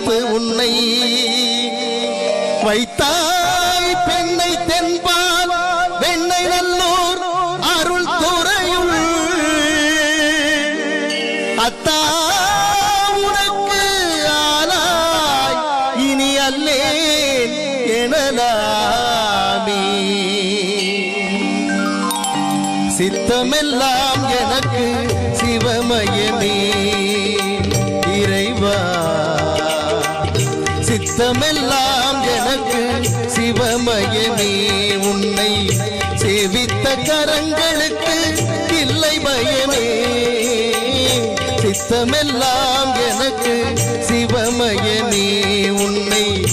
மனத்து உன்னை வைத்தாய் பெண்ணை தென்பால் வெண்ணை நல்லூர் அருள் துறையுள். அத்தா உனக்கு ஆளாய் இனி அல்லேன் எனலாமே. சித்தமெல்லாம் எனக்கு சித்தமெல்லாம் எனக்கு சிவமயமே. உன்னை சேவித்த கரங்களுக்கு இல்லை பயமே. சித்தமெல்லாம் எனக்கு சிவமயமே. உன்னை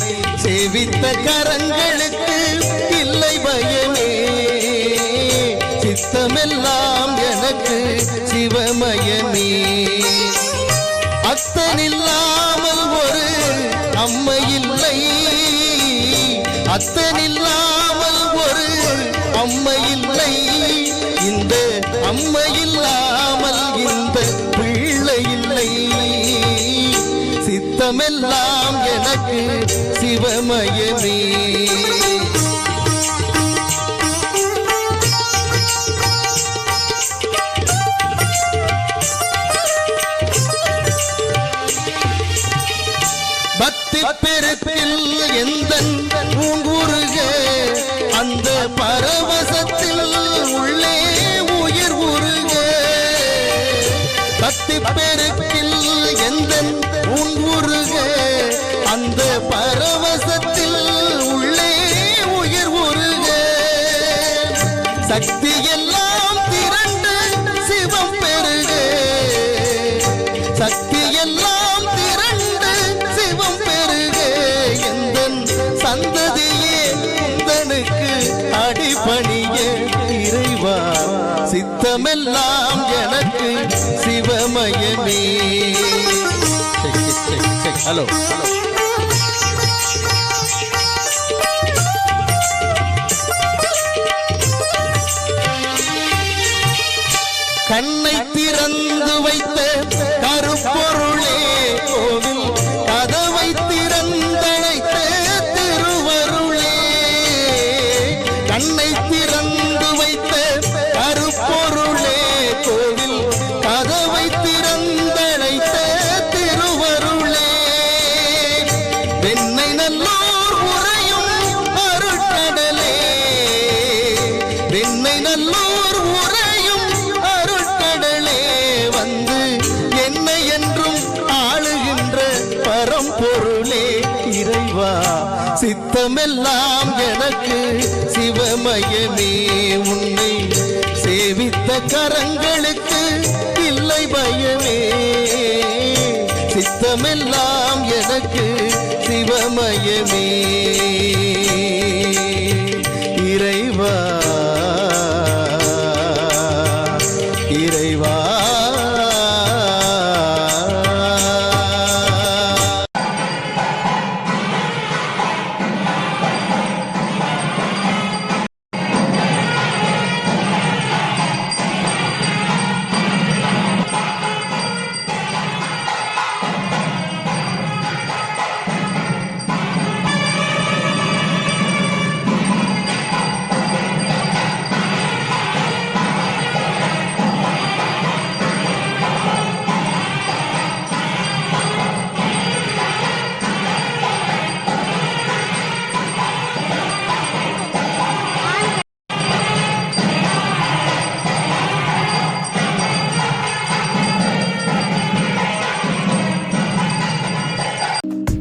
சேவித்த கரங்களுக்கு இல்லை பயமே. சித்தமெல்லாம் எனக்கு சிவமயமே. அம்மை இல்லை அத்தனில்லாமல் ஒரு அம்மை இல்லை இந்த அம்மை இல்லாமல் இந்த பிள்ளை இல்லை சித்தமெல்லாம் எனக்கு சிவமயமே. சக்தி எல்லாம் திரண்டு சிவம் பெருக சக்தி எல்லாம் திரண்டு சிவம் பெருக எந்த சந்ததியே உந்தனுக்கு அடிபணிய இறைவா? சித்தமெல்லாம் எனக்கு சிவமயமே. Hello hello. நல்லோர் உறையும் அருட்கடலே. வெண்மை நல்லோர் உறையும் அருட்கடலே. வந்து என்னை என்றும் ஆளுகின்ற பரம்பொருளே இறைவா. சித்தமெல்லாம் எனக்கு சிவமயமே. உன்னை சேவித்த கரங்களுக்கு இல்லை பயமே. சித்தமெல்லாம் எனக்கு சிவமயமே.